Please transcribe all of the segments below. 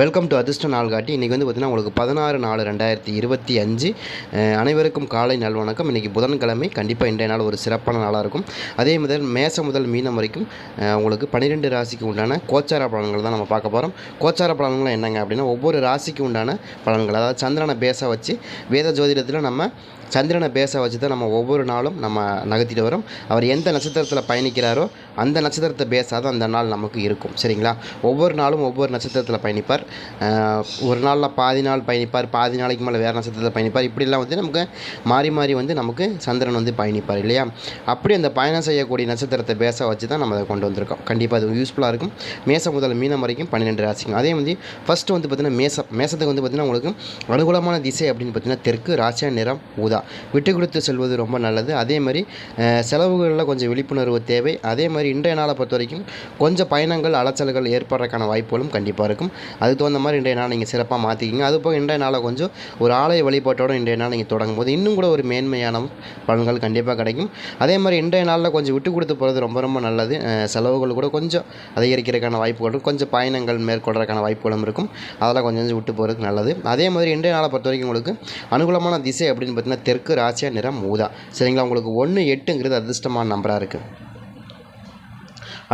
Welcome to அதிர்ஷ்ட நாள் காட்டி இன்றைக்கி வந்து பார்த்திங்கன்னா உங்களுக்கு பதினாறு நாலு ரெண்டாயிரத்தி இருபத்தி அஞ்சு அனைவருக்கும் காலை நல்வணக்கம் இன்றைக்கி புதன்கிழமை கண்டிப்பாக இன்றைய நாள் ஒரு சிறப்பான நாளாக இருக்கும். அதே முதல் மேசம் முதல் மீனம் வரைக்கும் உங்களுக்கு பன்னிரெண்டு ராசிக்கு உண்டான கோச்சார பலன்கள் தான் நம்ம பார்க்க போகிறோம் கோச்சார பலன்கள் என்னங்க அப்படின்னா ஒவ்வொரு ராசிக்கு உண்டான பலன்கள். அதாவது சந்திரனை பேச வச்சு வேத ஜோதிடத்தில் நம்ம சந்திரனை பேச வச்சு தான் நம்ம ஒவ்வொரு நாளும் நம்ம நகர்த்திட்டு வரோம். அவர் எந்த நட்சத்திரத்தில் பயணிக்கிறாரோ அந்த நட்சத்திரத்தை பேசாத அந்த நாள் நமக்கு இருக்கும். சரிங்களா? ஒவ்வொரு நாளும் ஒவ்வொரு நட்சத்திரத்தில் பயணிப்பார். ஒரு நாளில் பாதி நாள் பயணிப்பார் பாதி நாளைக்கு மேலே வேறு நட்சத்திரத்தில் பயணிப்பார். இப்படிலாம் வந்து நமக்கு மாறி மாறி வந்து நமக்கு சந்திரன் வந்து பயணிப்பார் இல்லையா? அப்படி அந்த பயணம் செய்யக்கூடிய நட்சத்திரத்தை பேச வச்சு தான் நம்ம அதை கொண்டு வந்திருக்கோம். கண்டிப்பாக அது யூஸ்ஃபுல்லாக இருக்கும். மேசம் முதல் மீனம் வரைக்கும் பன்னிரெண்டு ராசிக்கும் அதே வந்து ஃபஸ்ட்டு வந்து பார்த்திங்கன்னா மேசம் மேசத்துக்கு வந்து பார்த்திங்கன்னா உங்களுக்கு அனுகூலமான திசை அப்படின்னு பார்த்தீங்கன்னா தெற்கு ராசியா நிறம் ஊதா. விட்டு கொடுத்து செல்வது ரொம்ப நல்லது. அதே மாதிரி செலவுகளில் கொஞ்சம் விழிப்புணர்வு தேவை. அதே மாதிரி இன்றைய நாளை பொறுத்த வரைக்கும் கொஞ்சம் பயணங்கள் அலைச்சல்கள் ஏற்படுறதுக்கான வாய்ப்புகளும் கண்டிப்பாக இருக்கும். அதுக்கு தகுந்த மாதிரி இன்றைய நாள் நீங்கள் சிறப்பாக மாற்றிக்கிங்க அது போக இன்றைய நாளை கொஞ்சம் ஒரு ஆலய வழிபாட்டோட இன்றைய நாள் நீங்கள் தொடங்கும் போது இன்னும் கூட ஒரு மேன்மையான பலன்கள் கண்டிப்பாக கிடைக்கும். அதே மாதிரி இன்றைய நாளில் கொஞ்சம் விட்டு கொடுத்து போகிறது ரொம்ப ரொம்ப நல்லது. செலவுகள் கூட கொஞ்சம் அதிகரிக்கிறதுக்கான வாய்ப்புகள் இருக்கும். கொஞ்சம் பயணங்கள் மேற்கொள்றதுக்கான வாய்ப்புகளும் இருக்கும். அதெல்லாம் கொஞ்சம் கொஞ்சம் விட்டு போகிறதுக்கு நல்லது. அதே மாதிரி இன்றைய நாளை பொறுத்த வரைக்கும் உங்களுக்கு அனுகூலமான திசை அப்படின்னு பார்த்தீங்கன்னா தெற்கு ராசியா நிறம் ஊதா சரிங்களா? உங்களுக்கு ஒன்று எட்டுங்கிறது அதிர்ஷ்டமான நம்பராக இருக்குது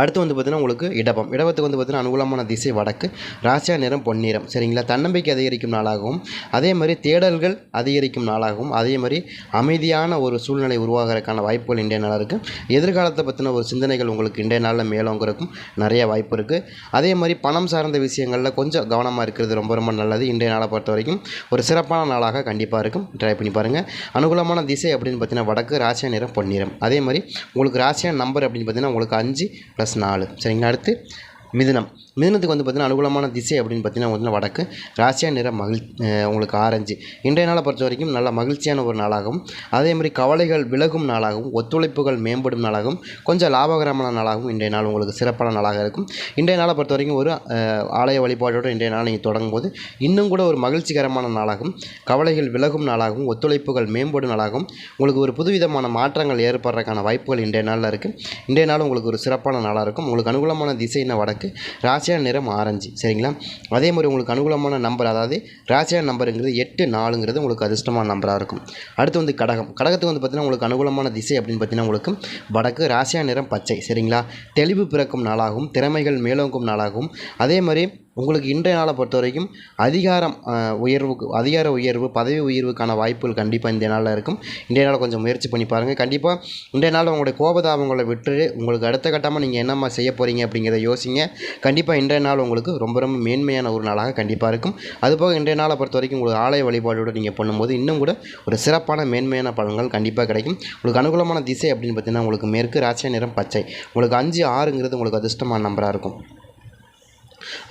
அடுத்து வந்து பார்த்திங்கன்னா உங்களுக்கு இடபம். இடபத்துக்கு வந்து பார்த்திங்கன்னா அனுகூலமான திசை வடக்கு ராசியா நிறம் பொன்னிறம். சரிங்களா? தன்னம்பிக்கை அதிகரிக்கும் நாளாகவும் அதே மாதிரி தேடல்கள் அதிகரிக்கும் நாளாகவும் அதே மாதிரி அமைதியான ஒரு சூழ்நிலை உருவாகிறதுக்கான வாய்ப்புகள் இன்றைய நாளாக இருக்குது எதிர்காலத்தை பற்றின ஒரு சிந்தனைகள் உங்களுக்கு இன்றைய நாளில் மேலோங்கிறதுக்கும் நிறைய வாய்ப்பு இருக்குது அதே மாதிரி பணம் சார்ந்த விஷயங்களில் கொஞ்சம் கவனமாக இருக்கிறது ரொம்ப ரொம்ப நல்லது இன்றைய நாளை பொறுத்த வரைக்கும். ஒரு சிறப்பான நாளாக கண்டிப்பாக இருக்கும். ட்ரை பண்ணி பாருங்கள் அனுகூலமான திசை அப்படின்னு பார்த்தீங்கன்னா வடக்கு ராசியா நிறம் பொன்னிறம். அதே மாதிரி உங்களுக்கு ராசியா நம்பர் அப்படின்னு பார்த்தீங்கன்னா உங்களுக்கு அஞ்சு ப்ளஸ் நாலு. சரிங்களா? அடுத்து மிதுனம். மிதனத்துக்கு வந்து பார்த்திங்கன்னா அனுகூலமான திசை அப்படின்னு பார்த்தீங்கன்னா வந்து வடக்கு. ராசியா நிற மகிழ் உங்களுக்கு ஆரஞ்சு. இன்றைய நாளை பொறுத்த வரைக்கும் நல்ல மகிழ்ச்சியான ஒரு நாளாகவும் அதே மாதிரி கவலைகள் விலகும் நாளாகவும் ஒத்துழைப்புகள் மேம்படும் நாளாகவும் கொஞ்சம் லாபகரமான நாளாகவும் இன்றைய நாள் உங்களுக்கு சிறப்பான நாளாக இருக்கும். இன்றைய நாளை பொறுத்த வரைக்கும் ஒரு ஆலய வழிபாட்டோடு இன்றைய நாள் நீங்கள் தொடங்கும் போது இன்னும் கூட ஒரு மகிழ்ச்சிகரமான நாளாகவும் கவலைகள் விலகும் நாளாகவும் ஒத்துழைப்புகள் மேம்படும் நாளாகவும் உங்களுக்கு ஒரு புதுவிதமான மாற்றங்கள் ஏற்படுறதுக்கான வாய்ப்புகள் இன்றைய நாளில் இருக்குது இன்றைய நாள் உங்களுக்கு ஒரு சிறப்பான நாளாக இருக்கும். உங்களுக்கு அனுகூலமான திசைன வடக்கு. ராசி ராசியா நிறம் ஆரஞ்சு. சரிங்களா? அதே மாதிரி உங்களுக்கு அனுகூலமான நம்பர் அதாவது ராசியா நம்பருங்கிறது எட்டு நாலுங்கிறது உங்களுக்கு அதிர்ஷ்டமான நம்பராக இருக்கும். அடுத்து வந்து கடகம். கடகத்துக்கு வந்து பார்த்திங்கன்னா உங்களுக்கு அனுகூலமான திசை அப்படின்னு பார்த்தீங்கன்னா உங்களுக்கு வடக்கு ராசியா நிறம் பச்சை. சரிங்களா? தெளிவு பிறக்கும் நாளாகவும் திறமைகள் மேலோங்கும் நாளாகவும் அதே மாதிரி உங்களுக்கு இன்றைய நாளை பொறுத்த வரைக்கும் அதிகாரம் உயர்வுக்கு அதிகார உயர்வு பதவி உயர்வுக்கான வாய்ப்புகள் கண்டிப்பாக இந்த நாளில் இருக்கும். இன்றைய நாளில் கொஞ்சம் முயற்சி பண்ணி பாருங்கள் கண்டிப்பாக இன்றைய நாள் உங்களுடைய கோபதாபங்களை விட்டு உங்களுக்கு அடுத்த கட்டமாக நீங்கள் என்னம்மா செய்ய போகிறீங்க அப்படிங்கிறத யோசிங்க. கண்டிப்பாக இன்றைய நாள் உங்களுக்கு ரொம்ப ரொம்ப மேன்மையான ஒரு நாளாக கண்டிப்பாக இருக்கும். அதுபோக இன்றைய நாளை பொறுத்த வரைக்கும் உங்களுக்கு ஆலய வழிபாடோடு நீங்கள் பண்ணும்போது இன்னும் கூட ஒரு சிறப்பான மேன்மையான பலன்கள் கண்டிப்பாக கிடைக்கும். உங்களுக்கு அனுகூலமான திசை அப்படின்னு பார்த்தீங்கன்னா உங்களுக்கு மேற்கு ராசிய நிறம் பச்சை. உங்களுக்கு அஞ்சு ஆறுங்கிறது உங்களுக்கு அதிர்ஷ்டமான நம்பராக இருக்கும்.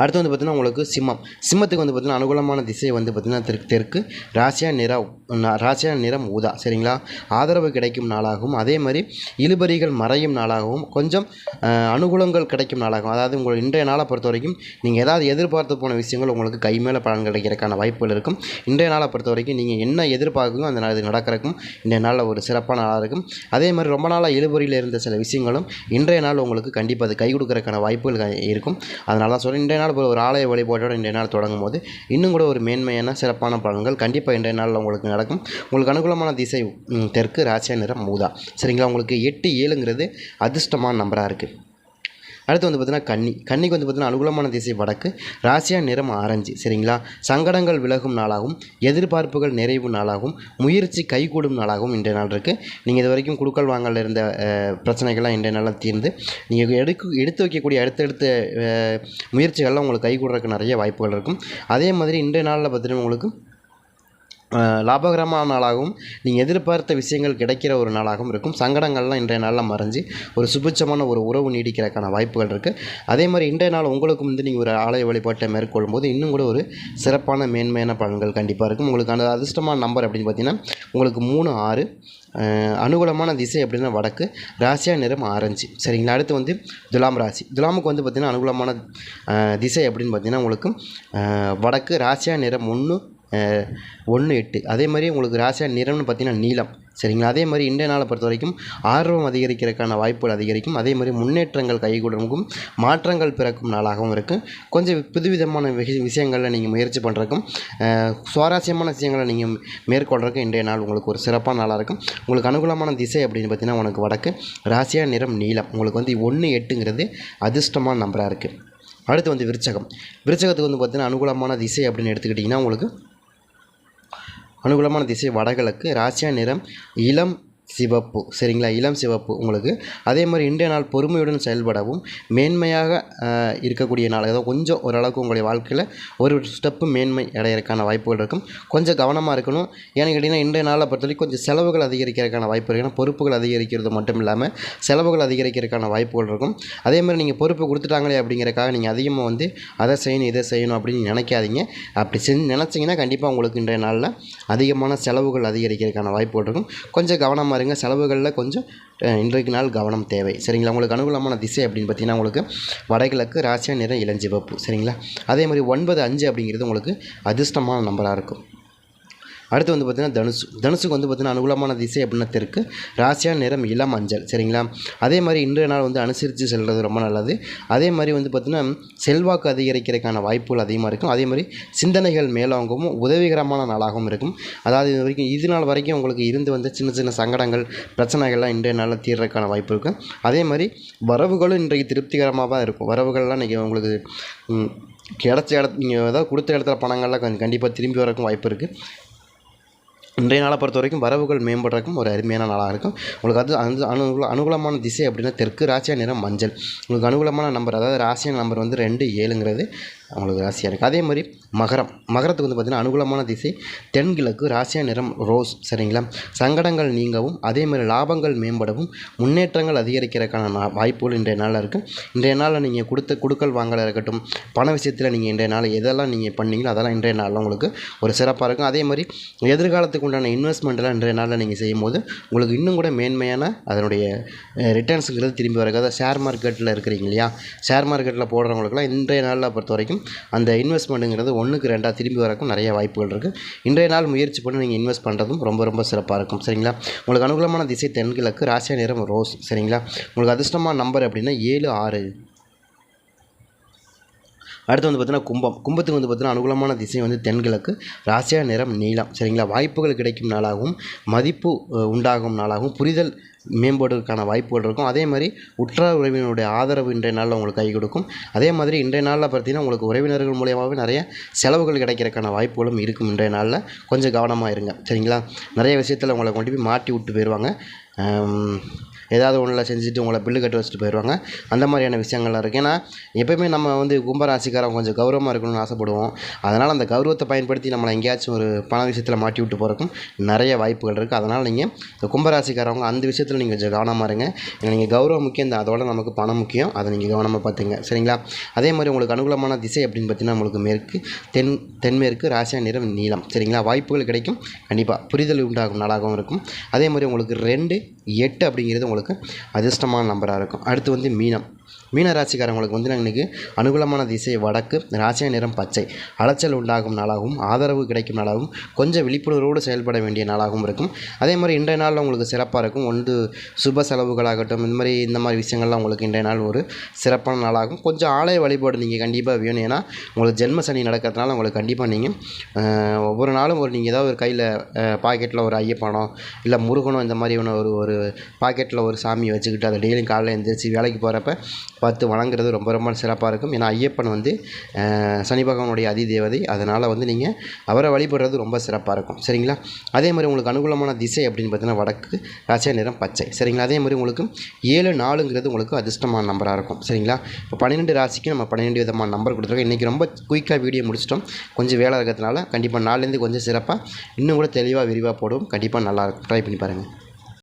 அடுத்து வந்து பார்த்திங்கன்னா உங்களுக்கு சிம்மம். சிம்மத்துக்கு வந்து பார்த்திங்கன்னா அனுகூலமான திசை வந்து பார்த்திங்கன்னா தெற்கு தெற்கு ராசியா நிறம் ராசியா நிறம் ஊதா. சரிங்களா? ஆதரவு கிடைக்கும் நாளாகவும் அதே மாதிரி இழுபறிகள் மறையும் நாளாகவும் கொஞ்சம் அனுகூலங்கள் கிடைக்கும் நாளாகவும் அதாவது உங்கள் இன்றைய நாளை பொறுத்த வரைக்கும் நீங்கள் ஏதாவது எதிர்பார்த்து போன விஷயங்கள் உங்களுக்கு கை மேலே பலன் கிடைக்கிறதுக்கான வாய்ப்புகள் இருக்கும். இன்றைய நாளை பொறுத்த வரைக்கும் நீங்கள் என்ன எதிர்பார்க்குங்களோ அந்த நாள் இது நடக்கிறக்கும் இன்றைய நாளில் ஒரு சிறப்பான நாளாக இருக்கும். அதே மாதிரி ரொம்ப நாளாக இழுபறியில் இருந்த சில விஷயங்களும் இன்றைய நாள் உங்களுக்கு கண்டிப்பாக அது கை கொடுக்கறதுக்கான வாய்ப்புகள் இருக்கும். அதனால தான் சொல்கிறேன் இன்றைய நாள் ஒரு ஆலய வழிபாட்டோட இன்றைய நாள் தொடங்கும் போது இன்னும் கூட ஒரு மேன்மையான சிறப்பான பலன்கள் கண்டிப்பாக இன்றைய நாளில் உங்களுக்கு நடக்கும். உங்களுக்கு அனுகூலமான திசை தெற்கு ராசியா நிறம் மூதா. சரிங்களா? உங்களுக்கு எட்டு ஏழுங்கிறது அதிர்ஷ்டமான நம்பராக இருக்குது அடுத்து வந்து பார்த்தீங்கன்னா கன்னி. கன்னிக்கு வந்து பார்த்தீங்கன்னா அனுகூலமான திசை வடக்கு ராசியா நிறம் ஆரஞ்சு. சரிங்களா? சங்கடங்கள் விலகும் நாளாகவும் எதிர்பார்ப்புகள் நிறைவு நாளாகவும் முயற்சி கைகூடும் நாளாகவும் இன்றைய நாள் இருக்குது நீங்கள் இது வரைக்கும் குடுக்கல் வாங்கல இருந்த பிரச்சனைகள்லாம் இன்றைய நாளில் தீர்ந்து நீங்கள் எடுக்க எடுத்து வைக்கக்கூடிய அடுத்தடுத்த முயற்சிகள்லாம் உங்களுக்கு கைகூடுறதுக்கு நிறைய வாய்ப்புகள் இருக்கும். அதே மாதிரி இன்றைய நாளில் பார்த்தீங்கன்னா உங்களுக்கு லாபகரமான நாளாகவும் நீங்கள் எதிர்பார்த்த விஷயங்கள் கிடைக்கிற ஒரு நாளாகவும் இருக்கும். சங்கடங்கள்லாம் இன்றைய நாளில் மறைஞ்சு ஒரு சுபிட்சமான ஒரு உறவு நீடிக்கிறதுக்கான வாய்ப்புகள் இருக்குது அதே மாதிரி இன்றைய நாள் உங்களுக்கும் வந்து நீங்கள் ஒரு ஆலய வழிபாட்டை மேற்கொள்ளும் போது இன்னும் கூட ஒரு சிறப்பான மேன்மையான பலன்கள் கண்டிப்பாக இருக்கும். உங்களுக்கு அந்த அதிர்ஷ்டமான நம்பர் அப்படின்னு பார்த்தீங்கன்னா உங்களுக்கு மூணு ஆறு அனுகூலமான திசை அப்படின்னா வடக்கு ராசியா நிறம் ஆரஞ்சு. சரிங்களா? அடுத்து வந்து துலாம் ராசி. துலாமுக்கு வந்து பார்த்திங்கன்னா அனுகூலமான திசை அப்படின்னு பார்த்திங்கன்னா உங்களுக்கு வடக்கு ராசியா நிறம் ஒன்று ஒன்று எட்டு. அதே மாதிரி உங்களுக்கு ராசியா நிறம்னு பார்த்தீங்கன்னா நீலம். சரிங்களா? அதே மாதிரி இன்றைய நாளை பொறுத்த வரைக்கும் ஆர்வம் அதிகரிக்கிறதுக்கான வாய்ப்புகள் அதிகரிக்கும். அதே மாதிரி முன்னேற்றங்கள் கைகூடமும் மாற்றங்கள் பிறக்கும் நாளாகவும் இருக்குது கொஞ்சம் புதுவிதமான விஷயங்களில் நீங்கள் முயற்சி பண்ணுறதுக்கும் சுவாரஸ்யமான விஷயங்களை நீங்கள் மேற்கொள்றதுக்கும் இன்றைய நாள் உங்களுக்கு ஒரு சிறப்பான நாளாக இருக்கும் உங்களுக்கு அனுகூலமான திசை அப்படின்னு பார்த்தீங்கன்னா உனக்கு வடக்கு ராசியா நிறம் நீளம் உங்களுக்கு வந்து ஒன்று எட்டுங்கிறது அதிர்ஷ்டமான நம்பராக இருக்குது அடுத்து வந்து விருச்சகம். விருச்சகத்துக்கு வந்து பார்த்தீங்கன்னா அனுகூலமான திசை அப்படின்னு எடுத்துக்கிட்டிங்கன்னா உங்களுக்கு அனுகூலமான திசை வடகிழக்கு ராசியா நிறம் இளம் சிவப்பு சரிங்களா? இளம் சிவப்பு உங்களுக்கு. அதே மாதிரி இன்றைய நாள் பொறுமையுடன் செயல்படவும் மேன்மையாக இருக்கக்கூடிய நாள் ஏதோ கொஞ்சம் ஓரளவுக்கு உங்களுடைய வாழ்க்கையில் ஒரு ஸ்டெப்பு மேன்மை அடையிறதுக்கான வாய்ப்புகள் இருக்கும். கொஞ்சம் கவனமாக இருக்கணும். ஏன்னு கேட்டிங்கன்னா இன்றைய நாளை பொறுத்தவரைக்கும் கொஞ்சம் செலவுகள் அதிகரிக்கிறதுக்கான வாய்ப்பு இருக்குது ஏன்னா பொறுப்புகள் அதிகரிக்கிறது மட்டும் இல்லாமல் செலவுகள் அதிகரிக்கிறதுக்கான வாய்ப்புகள் இருக்கும். அதே மாதிரி நீங்கள் பொறுப்பு கொடுத்துட்டாங்களே அப்படிங்கிறக்காக நீங்கள் அதிகமாக வந்து அதை செய்யணும் இதை செய்யணும் அப்படின்னு நினைக்காதீங்க. அப்படி செஞ்சு நினச்சிங்கன்னா கண்டிப்பாக உங்களுக்கு இன்றைய நாளில் அதிகமான செலவுகள் அதிகரிக்கிறதுக்கான வாய்ப்புகள் இருக்கும். கொஞ்சம் கவனமாக பாருங்கள் செலவுகளில் கொஞ்சம் இன்றைக்கு நாள் கவனம் தேவை. சரிங்களா? உங்களுக்கு அனுகூலமான திசை அப்படின்னு பார்த்தீங்கன்னா உங்களுக்கு வடகிழக்கு ராசியா நிறம் இளஞ்சிவப்பு. சரிங்களா? அதே மாதிரி ஒன்பது அஞ்சு அப்படிங்கிறது உங்களுக்கு அதிர்ஷ்டமான நம்பராக இருக்கும். அடுத்து வந்து பார்த்திங்கன்னா தனுசு. தனுசுக்கு வந்து பார்த்திங்கன்னா அனுகூலமான திசை அப்படின்னா தெற்கு. ராசியான நிறம் இளம் மஞ்சள் சரிங்களா? அதே மாதிரி இன்றைய நாள் வந்து அனுசரித்து செல்வது ரொம்ப நல்லது. அதே மாதிரி வந்து பார்த்திங்கன்னா செல்வாக்கு அதிகரிக்கிறதுக்கான வாய்ப்புகள் அதிகமாக இருக்கும். அதே மாதிரி சிந்தனைகள் மேலோங்கவும் உதவிகரமான நாளாகவும் இருக்கும். அதாவது இது வரைக்கும் இது நாள் வரைக்கும் உங்களுக்கு இருந்து வந்த சின்ன சின்ன சங்கடங்கள் பிரச்சனைகள்லாம் இன்றைய நாளில் தீர்றதுக்கான வாய்ப்பு இருக்கும் அதே மாதிரி வரவுகளும் இன்றைக்கு திருப்திகரமாக தான் இருக்கும். வரவுகள்லாம் இன்றைக்கி உங்களுக்கு கிடச்ச இடத்து நீங்கள் ஏதாவது கொடுத்த இடத்துல பணங்கள்லாம் கொஞ்சம் கண்டிப்பாக திரும்பி வரக்கும் வாய்ப்பு இருக்குது இன்றைய நாளை பொறுத்த வரைக்கும் வரவுகள் மேம்படுறதுக்கும் ஒரு அருமையான நாளாக இருக்கும். உங்களுக்கு அது அந்த அனுகூல அனுகூலமான திசை அப்படின்னா தெற்கு ராசியா நிறம் மஞ்சள். உங்களுக்கு அனுகூலமான நம்பர் அதாவது ராசியான நம்பர் வந்து ரெண்டு ஏழுங்கிறது. அவங்களுக்கு ராசியாக இருக்குது அதே மாதிரி மகரம். மகரத்துக்கு வந்து பார்த்திங்கன்னா அனுகூலமான திசை தென்கிழக்கு ராசியா நிறம் ரோஸ். சரிங்களா? சங்கடங்கள் நீங்கவும் அதே மாதிரி லாபங்கள் மேம்படவும் முன்னேற்றங்கள் அதிகரிக்கிறதுக்கான வாய்ப்புகள் இன்றைய நாளில் இருக்குது இன்றைய நாளில் நீங்கள் கொடுத்த கொடுக்கல் வாங்கலாக இருக்கட்டும் பண விஷயத்தில் நீங்கள் இன்றைய நாள் எதெல்லாம் நீங்கள் பண்ணீங்களோ அதெல்லாம் இன்றைய நாளில் உங்களுக்கு ஒரு சிறப்பாக இருக்கும். அதே மாதிரி எதிர்காலத்துக்கு உண்டான இன்வெஸ்ட்மெண்ட்டெல்லாம் இன்றைய நாளில் நீங்கள் செய்யும் போது உங்களுக்கு இன்னும் கூட மேன்மையான அதனுடைய ரிட்டர்ன்ஸுங்கிறது திரும்பி வரும் அதாவது ஷேர் மார்க்கெட்டில் இருக்கிறீங்க இல்லையா? ஷேர் மார்க்கெட்டில் போடுறவங்களுக்குலாம் இன்றைய நாளில் பொறுத்த வரைக்கும் அந்த இன்வெஸ்ட்மெண்ட்டுங்கிறது ஒன்றுக்கு ரெண்டாக திரும்பி வரக்கும் நிறைய வாய்ப்புகள் இருக்குது இன்றைய நாள் முயற்சி பண்ணி நீங்கள் இன்வெஸ்ட் பண்ணுறதும் ரொம்ப ரொம்ப சிறப்பாக இருக்கும். சரிங்களா? உங்களுக்கு அனுகூலமான திசை தென்கிழக்கு ராசியா நிறம் ரோஸ். சரிங்களா? உங்களுக்கு அதிர்ஷ்டமான நம்பர் அப்படின்னா ஏழு ஆறு. அடுத்து வந்து பார்த்தீங்கன்னா கும்பம். கும்பத்துக்கு வந்து பார்த்தீங்கன்னா அனுகூலமான திசை வந்து தென்கிழக்கு. ராசியா நிறம் நீளம் சரிங்களா? வாய்ப்புகள் கிடைக்கும் நாளாகவும் மதிப்பு உண்டாகும் நாளாகவும் புரிதல் மேம்படுவதற்கான வாய்ப்புகள் இருக்கும். அதே மாதிரி உற்றார் உறவினருடைய ஆதரவு இன்றைய நாளில் உங்களுக்கு கை கொடுக்கும். அதே மாதிரி இன்றைய நாளில் பார்த்தீங்கன்னா உங்களுக்கு உறவினர்கள் மூலியமாகவே நிறைய செலவுகள் கிடைக்கிறதுக்கான வாய்ப்புகளும் இருக்கும் இன்றைய நாளில். கொஞ்சம் கவனமாக இருங்க. சரிங்களா? நிறைய விஷயத்தில் உங்களை கொண்டு போய் மாட்டி விட்டு போயிடுவாங்க ஏதாவது ஒன்றில் செஞ்சுட்டு உங்களை பில்லு கட்டி வச்சுட்டு போயிடுவாங்க அந்த மாதிரியான விஷயங்கள்லாம் இருக்குது ஏன்னா எப்போயுமே நம்ம வந்து கும்பராசிக்காரன் கொஞ்சம் கௌரவமாக இருக்கணும்னு ஆசைப்படுவோம். அதனால் அந்த கௌரவத்தை பயன்படுத்தி நம்மளை எங்கேயாச்சும் ஒரு பண விஷயத்தில் மாட்டி விட்டு போகிறக்கும் நிறைய வாய்ப்புகள் இருக்குது அதனால் நீங்கள் இந்த கும்பராசிக்காரவங்க அந்த விஷயத்தில் நீங்கள் கொஞ்சம் கவனமாக இருங்க. ஏன்னா நீங்கள் கௌரவம் முக்கியம். தான் அதோட நமக்கு பணம் முக்கியம். அதை நீங்கள் கவனமாக பார்த்துங்க சரிங்களா? அதே மாதிரி உங்களுக்கு அனுகூலமான திசை அப்படின்னு பார்த்தீங்கன்னா உங்களுக்கு மேற்கு தென் தென்மேற்கு ராசியா நிறம் நீளம். சரிங்களா? வாய்ப்புகள் கிடைக்கும். கண்டிப்பாக புரிதல் உண்டாகும். நாளாகவும் இருக்கும். அதே மாதிரி உங்களுக்கு ரெண்டு எட்டு அப்படிங்கிறது உங்களுக்கு அதிர்ஷ்டமான நம்பராக இருக்கும். அடுத்து வந்து மீனம். மீன ராசிக்காரங்களுக்கு வந்து இன்றைக்கி அனுகூலமான திசை வடக்கு ராசியா நிறம் பச்சை. அலைச்சல் உண்டாகும் நாளாகவும் ஆதரவு கிடைக்கும் நாளாகவும் கொஞ்சம் விழிப்புணர்வோடு செயல்பட வேண்டிய நாளாகவும் இருக்கும். அதே மாதிரி இன்றைய நாளில் உங்களுக்கு சிறப்பாக இருக்கும். ஒன்று சுப செலவுகளாகட்டும் இந்த மாதிரி இந்த மாதிரி விஷயங்கள்லாம் உங்களுக்கு இன்றைய நாள் ஒரு சிறப்பான நாளாகும். கொஞ்சம் ஆலய வழிபாடு நீங்கள் கண்டிப்பாக வேணும். ஏன்னா உங்களுக்கு ஜென்ம சனி நடக்கிறதுனால உங்களுக்கு கண்டிப்பாக நீங்கள் ஒவ்வொரு நாளும் ஒரு நீங்கள் ஏதாவது ஒரு கையில் பாக்கெட்டில் ஒரு ஐயப்பானோ இல்லை முருகனோ இந்த மாதிரி ஒன்று ஒரு ஒரு பாக்கெட்டில் ஒரு சாமியை வச்சுக்கிட்டு அதை டெய்லியும் காலையில் எழுந்திரிச்சு வேலைக்கு போகிறப்ப பார்த்து வணங்குறது ரொம்ப ரொம்ப சிறப்பாக இருக்கும். ஏன்னா ஐயப்பன் வந்து சனி பகவானுடைய அதி தேவதை அதனால் வந்து நீங்கள் அவரை வழிபடுறது ரொம்ப சிறப்பாக இருக்கும். சரிங்களா? அதே மாதிரி உங்களுக்கு அனுகூலமான திசை அப்படின்னு பார்த்தீங்கன்னா வடக்கு ராசியா நிறம் பச்சை. சரிங்களா? அதே மாதிரி உங்களுக்கு ஏழு நாலுங்கிறது உங்களுக்கு அதிர்ஷ்டமான நம்பராக இருக்கும். சரிங்களா? இப்போ பன்னிரெண்டு ராசிக்கு நம்ம பன்னிரெண்டு விதமான நம்பர் கொடுத்துருக்கோம். இன்றைக்கி ரொம்ப குயிக்காக வீடியோ முடிச்சிட்டோம். கொஞ்சம் வேலை இருக்கிறதுனால கண்டிப்பாக நாலுலேருந்து கொஞ்சம் சிறப்பாக இன்னும் கூட தெளிவாக விரிவாக போடுவோம். கண்டிப்பாக நல்லாயிருக்கும் ட்ரை பண்ணி பாருங்கள்